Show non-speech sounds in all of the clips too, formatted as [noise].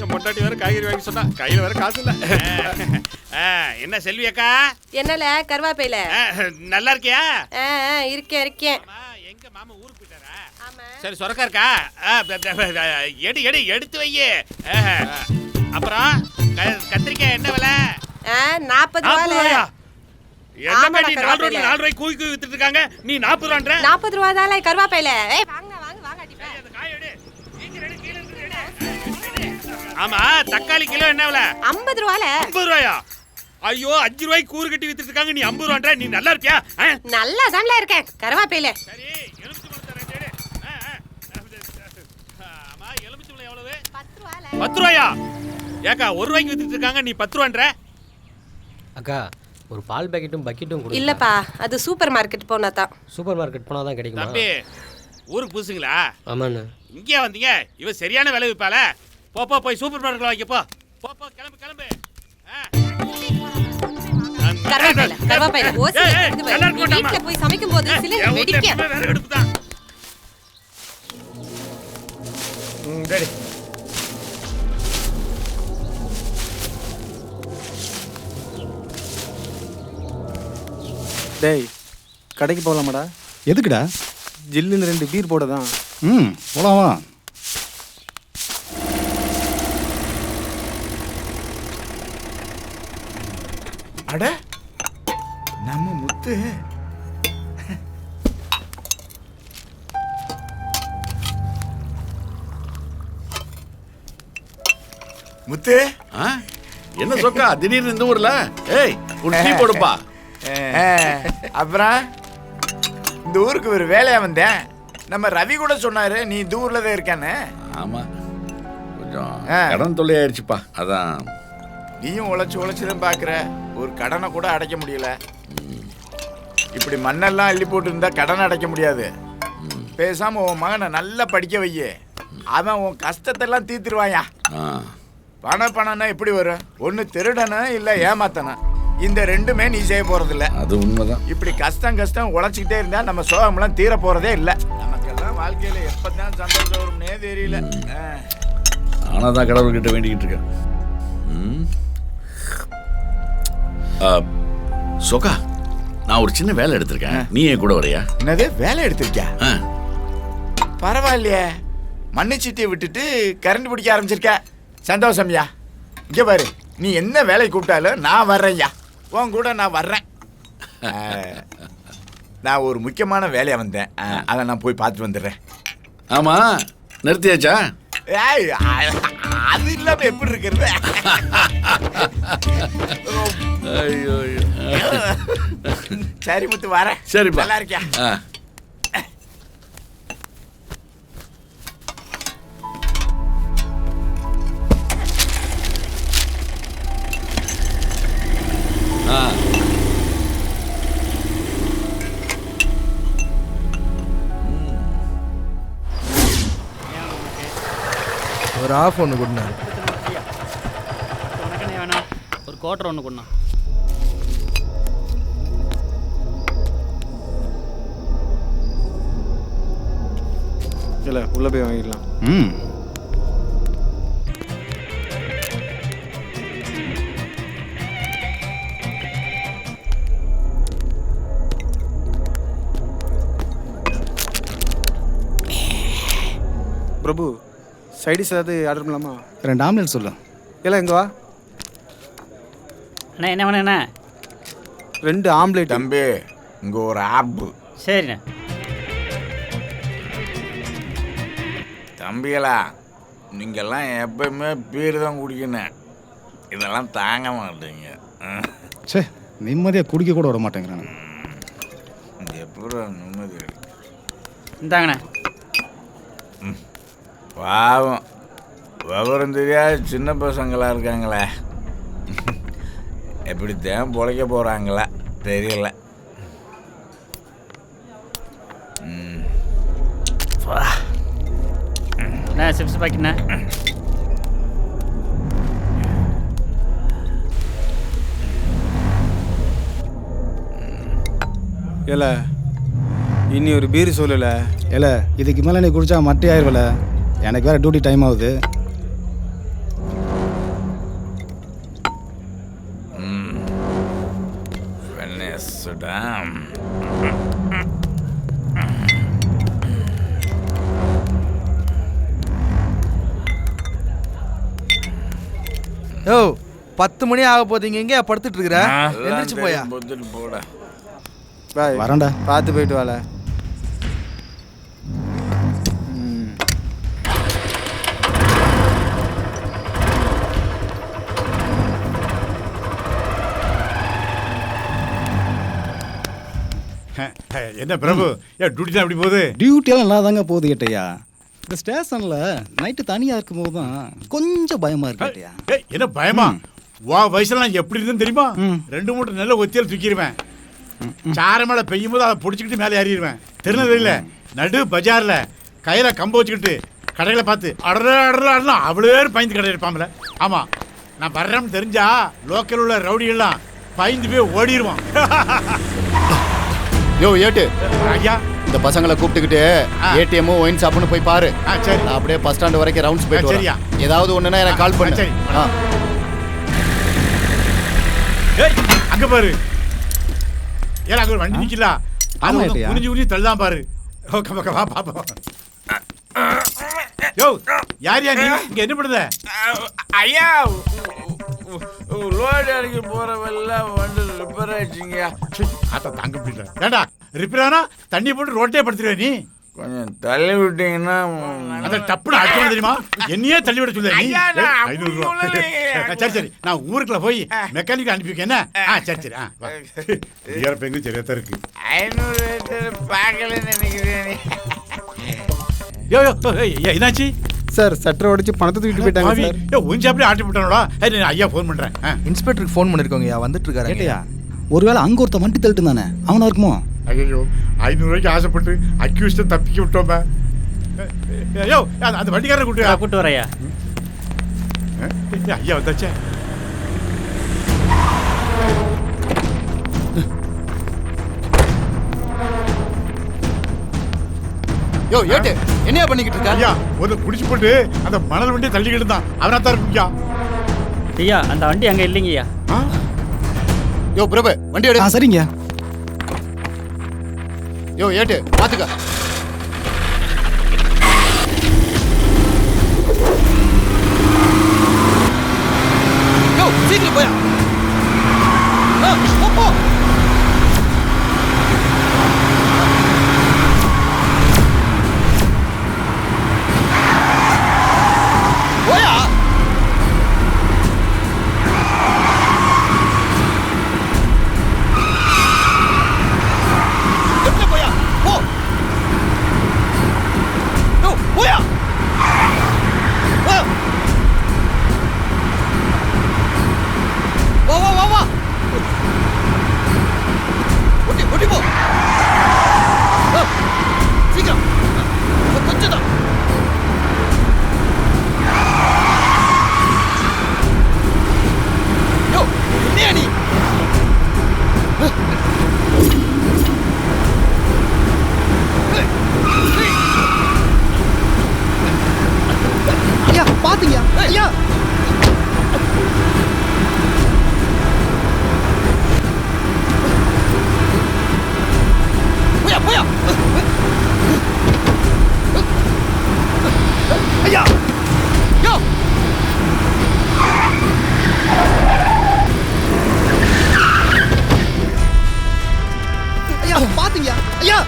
என் பொண்டாட்டி வேற காய்கறி வாங்கி சொன்னா கையில வேற காசு இல்ல. என்ன செல்வி அக்கா? என்னல கருவாப்பையில? நல்லா இருக்கியா? இருக்கேன் இருக்கேன். எங்க மாமா ஊருக்கு போயிட்டாரா? சரி சொரக்கா இருக்கா? எடு எடு எடுத்து வையே. அப்புறம் கத்திரிக்காய் என்ன விலை? நாற்பது ரூபாயா? என்ன நாலு. ரூபாய் நாலு ரூபாய் கூவி கூவி வித்துட்டு இருக்காங்க? நீ நாற்பது ரூபான்ற? நாற்பது ரூபா தானே கருவாப்பையில ஆமா தக்காளி கிலோ என்ன விலை? ஐம்பது ரூபால. ஐம்பது ரூபாயா? ஐயோ அஞ்சு ரூபாய்க்கு கூறு கட்டி வித்துட்டு இருக்காங்க. நீ ஐம்பது ரூபான்ற நீ நல்லா இருக்கியா? ஆ? நல்லா தான்ல இருக்கேன். கருவாப்பையில சரி எலுமிச்சை பழத்தை ரெண்டு எடு. ஆ, ஆ. ஆமா எலுமிச்சை பழம் எவ்வளவு? பத்து ரூபால. பத்து ரூபாயா? ஏக்கா ஒரு ரூபாய்க்கு வித்துட்டு இருக்காங்க நீ பத்து ரூபான்ற? அக்கா ஒரு பால் பாக்கெட்டும் பக்கெட்டும் கொடு இல்லப்பா அது சூப்பர் மார்க்கெட் போனா தான் சூப்பர் மார்க்கெட் போனால் தான் கிடைக்குமா? தம்பி ஊருக்கு புதுசுங்களா? ஆமாண்ணே. இங்கேயா வந்தீங்க? இவ சரியான விலை விற்பால போ போ போய் சூப்பர் மார்க்கெட்ல வாங்கி போ போ போ கிளம்பு. கிளம்பு. கருவாப்பையில கருவாப்பையில ஓசி போய் சமைக்கும் போது சிலிண்டர் வெடிக்க? தான். டேடி டேய் கடைக்கு போகலாமாடா? எதுக்குடா? ஜில்லுன்னு ரெண்டு பீர் போட தான் ம் போலாம். அட நம்ம முத்து. முத்து? என்ன சொக்கா? திடீர்னு இந்த ஊர்ல? ஏய் ஒரு டீ போடுப்பா. அப்புறம்? இந்த ஊருக்கு ஒரு வேலையா வந்தேன். நம்ம ரவி கூட சொன்னாரு நீ இந்த ஊர்ல தான் இருக்கானே ஆமா. கொஞ்சம். கடன் தொல்லை ஆயிடுச்சுப்பா அதான். நீயும் உழைச்சு உழைச்சு தான் பாக்குற ஒரு கடனை கூட அடைக்க முடியல. இப்படி மண்ணெல்லாம் அள்ளி போட்டு இருந்தா கடன் அடைக்க முடியாது. பேசாம உன் மகனை நல்லா படிக்க வையே. அவன் உன் கஷ்டத்தெல்லாம் தீர்த்துருவாயா? ஆ. பண பணம்னா எப்படி வரும். ஒன்று திருடணும் இல்லை ஏமாத்தணும் இந்த ரெண்டுமே நீ செய்ய போறதில்ல. அது உண்மைதான். இப்படி கஷ்டம் கஷ்டம் உழைச்சிக்கிட்டே இருந்தா நம்ம சோகம்லாம் தீர போறதே இல்லை. நமக்கெல்லாம் வாழ்க்கையில எப்பதான் சந்தோஷம் வரும்னே தெரியல. ஆ. ஆனாதான் கடவுள்கிட்ட வேண்டிக்கிட்டு இருக்கேன். ம். ஆ, சொக்கா நான் ஒரு சின்ன வேலை எடுத்திருக்கேன். நீ என் கூட வரையா? என்னது வேலை எடுத்திருக்கியா. பரவாயில்லையே. மண்ணுச்சீட்டியை விட்டுட்டு கரண்ட் பிடிக்க ஆரம்பிச்சிருக்க. சந்தோஷம்யா இங்க பாரு நீ என்ன வேலை கூப்பிட்டாலும் நான் வர்றேன்யா உன் கூட நான் வர்றேன். நான் ஒரு முக்கியமான வேலையா வந்தேன். அதை நான் போய் பார்த்துட்டு வந்துடுறேன். ஆமா நிறுத்தியாச்சா? அது இல்லாம எப்படி இருக்கிறது? [laughs] ஐயோ. [laughs] சரி முத்து வரேன் சரிப்பா நல்லா இருக்கியா? ஆ. ஆ. ஒரு ஆஃப் ஒன்று வேணும். ஒரு கோட்டர் ஒன்று கொண்டா இல்லை உள்ளே போய் வாங்கிடலாம். ம். பிரபு சைடிஸ் ஏதாவது ஆர்டர் பண்ணலாமா? ரெண்டு ஆம்லெட் சொல்லு. இல்லை எங்க வா? அண்ணா என்ன வேணும் அண்ணா ரெண்டு ஆம்லேட் தம்பி இங்க ஒரு ஆப்பு சரிண்ணே. தம்பிகளா நீங்கெல்லாம் எப்பயுமே பீர் தான் குடிக்கணும். இதெல்லாம் தாங்க மாட்டீங்க. சே நிம்மதியாக குடிக்க கூட விட மாட்டேங்கிறாங்க எப்படி நிம்மதி? இந்தாங்கண்ணே. பாவம். விவரம் தெரியாத சின்ன பசங்களா இருக்காங்களே. எப்படி தான் பொழைக்க போகிறாங்களா தெரியல. லேஸ் பாக்கிண்ணே ஏல இனி ஒரு பீர் சொல்லல. ஏல இதுக்கு மேலே நீ குடிச்சா மட்டி ஆயிடுவல எனக்கு வேற டியூட்டி டைம் ஆகுது. வெண்ணே யோ பத்து மணி ஆக போதீங்க எங்கேயா படுத்துட்டு இருக்கிற? எந்திரிச்சு போயா? பொத்துட்டு போடா. வரேன்டா. பார்த்து போயிட்டு வாழ என்ன பிரபு? ஏன் டியூட்டி தான் அப்படி போகுது? டியூட்டியெல்லாம் நல்லா தாங்க போகுது கேட்டையா இந்த ஸ்டேஷனில் நைட்டு தனியாக இருக்கும்போது தான் கொஞ்சம் பயமாக இருக்கு ஏய், என்ன பயமா? வா வயசுல நான் எப்படி இருந்தேன்னு தெரியுமா? ரெண்டு மூட்டை நல்ல ஒத்தியால் தூக்கிடுவேன். சார மேல பெய்யும் போது அதை பிடிச்சிக்கிட்டு மேலே ஏறிடுவேன். திருநெல்வேலியில நடு பஜார்ல கையில கம்ப வச்சுக்கிட்டு கடைகளை பார்த்து அடர அடர அடலாம் அவ்வளோ பயந்து கடை இருப்பாங்களே ஆமா. நான் வர்றேன்னு தெரிஞ்சா லோக்கல் உள்ள ரவுடிகள்லாம் பயந்து போய் ஓடிடுவான். யோ ஏட்டு. ஐயா. இந்த பசங்களை கூப்பிட்டுக்கிட்டு. ஏடிஎம் ஒயின் ஷாப்னு போய் பாரு சரி நான் அப்படியே பஸ் ஸ்டாண்ட் வரைக்கும் ரவுண்ட்ஸ் போயிட்டு சரியா. வரேன் ஏதாவது ஒண்ணுனா எனக்கு கால் பண்ணு சரி. ஆ ஏய் அங்க பாரு ஏல அங்க ஒரு வண்டி நிக்கல அது ஆமா, வந்து ஏட்டையா. குனிஞ்சு குனிஞ்சு தள்ளான் பாரு ஓ கம கம பாப்போம் யோ யார் யார் நீ இங்க என்ன பண்ணுத ஐயா லோடு அடிக்க போறவெல்லாம் வந்து ரிப்பேர் ஆயிடுச்சுங்கய்யா ஆத்தா தாங்க முடியல ஏண்டா ரிப்பேர் ஆனா தண்ணி போட்டு ரோட்டே படுத்துருவே நீ? கொஞ்சம் தள்ளி விட்டீங்கன்னா அத டப்புனு அடிக்கணும் தெரியுமா? என்னையே தள்ளி விட சொல்ல நீ. ஐயா, ஐநூறு ரூபா. சரி சரி. நான் ஊருக்குள்ள போய் மெக்கானிக் அனுப்பி வைக்க என்ன? ஆ சரி சரி. ஆ வா. ஏற பெங்கு சரியா தான் இருக்கு? ஐநூறு பார்க்கலன்னு நினைக்கிறேன் யோ என்னாச்சு? சார் சட்டரை உடைச்சு பணத்தை தூக்கிட்டு போயிட்டாங்க சார். ஏய், உன் சாப்பிட்டு ஆட்டி விட்டானோடா ஐயா ஃபோன் பண்றேன். ஆ. இன்ஸ்பெக்டருக்கு ஃபோன் பண்ணிருக்கோங்கய்யா வந்துட்டு இருக்காரு. கேட்டையா? ஒருவேளை அங்கே ஒருத்த வண்டி தள்ளிட்டு தானே அவனா இருக்குமோ? ஐயோ ஐநூறு ரூபாய்க்கு ஆசைப்பட்டு அக்யூஸ்ட தப்பிக்க விட்டோமே. ஐயோ அந்த அந்த வண்டிக்காரனை கூட்டு கூப்பிட்டு வரையா ஐயா வந்தாச்சே. யோ ஏட்டு என்னையா பண்ணிக்கிட்டு இருக்க? ஐயா ஒரு குடிச்சு போட்டு அந்த மணல் வண்டியை தள்ளிக்கிட்டு இருந்தான் அவனா தான் இருக்குங்கய்யா ஐயா அந்த வண்டி அங்கே இல்லைங்கய்யா. ஆ? யோ பிரபு வண்டி எடு. ஆ சரிங்க யோ ஏட்டு பாத்துக்க பாத்தீங்க ஐயா!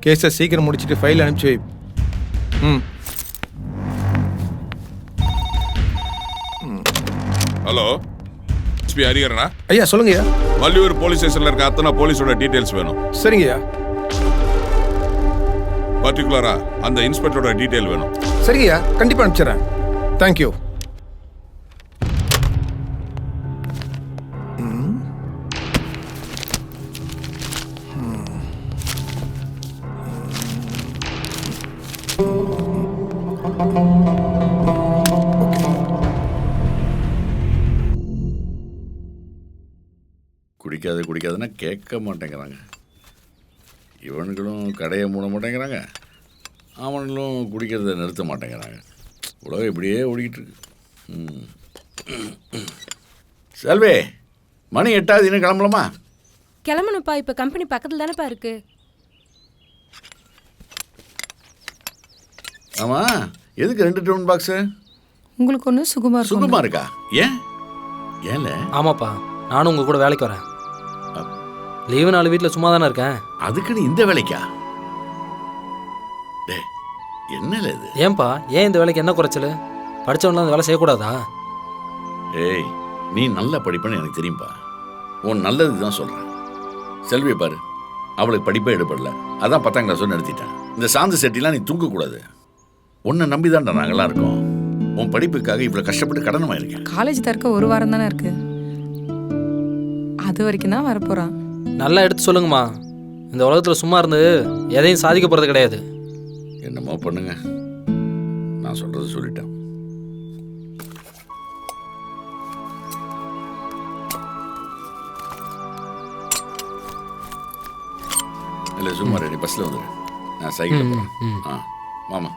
கேஸை சீக்கிரம் முடிச்சுட்டு ஃபைல் அனுப்பிச்சு வை. ம். எஸ்பி ஹரிகரனா ஐயா சொல்லுங்கய்யா வள்ளியூர் போலீஸ் ஸ்டேஷன்ல இருக்க அத்தனை போலீஸோட டீடைல்ஸ் வேணும். சரிங்கய்யா பர்டிகுலரா அந்த இன்ஸ்பெக்டரோட டீடைல் வேணும். சரிங்கய்யா கண்டிப்பாக அனுப்பிச்சிடுறேன். தேங்க்யூ குடிக்காத குடிக்காதுன்னா கேட்க மாட்டேங்கிறாங்க. இவனுங்களும் கடையை மூட மாட்டேங்கிறாங்க. அவனுங்களும் குடிக்கிறத நிறுத்த மாட்டேங்கிறாங்க. உலகம் இப்படியே ஓடிக்கிட்டு இருக்கு. ம். செல்வி மணி எட்டாவது இன்னும் கிளம்பலாமா? கிளம்பணும்ப்பா இப்ப கம்பெனி பக்கத்துல தானேப்பா இருக்கு. ஆமாம் எதுக்கு ரெண்டு டவுன் பாக்ஸு உங்களுக்கு ஒண்ணு சுகுமா சுகமா இருக்கா? ஏன்? ஏன்ல? ஆமாப்பா நானும் உங்கள் கூட வேலைக்கு வரேன். லீவு நாலு வீட்டில் சும்மா தானே இருக்கேன். அதுக்குன்னு இந்த வேலைக்கா? டே என்னல இது? ஏன்பா ஏன் இந்த வேலைக்கு என்ன குறைச்சல்? படித்தவன்லாம் அந்த வேலை செய்யக்கூடாதா? ஏய் நீ நல்லா படிப்பேன்னு எனக்கு தெரியும்பா. உன் நல்லதுக்கு தான் சொல்கிறேன் செல்வியை பாரு அவளுக்கு படிப்பே எடுப்படல அதான் பத்தாம் கிளாஸ் நிறுத்திட்டேன் இந்த சாந்து செட்டிலாம் நீ தூக்கக்கூடாது உன்னை நம்பி தான்டா நாங்களாம் இருக்கோம். உன் படிப்புக்காக இவ்வளோ கஷ்டப்பட்டு கடனமாக இருக்கேன் காலேஜ் திறக்க ஒரு வாரம் தானே இருக்கு. அது வரைக்கும் தான் வரப்போறான். நல்லா எடுத்து சொல்லுங்கம்மா. இந்த உலகத்தில் சும்மா இருந்து எதையும் சாதிக்க போகிறது கிடையாது. என்னமோ பண்ணுங்க. நான் சொல்கிறது சொல்லிட்டேன். இல்லை சும்மா ரெடி பஸ்ஸில் வந்துடு நான் சைக்கிள் ஆ மாமா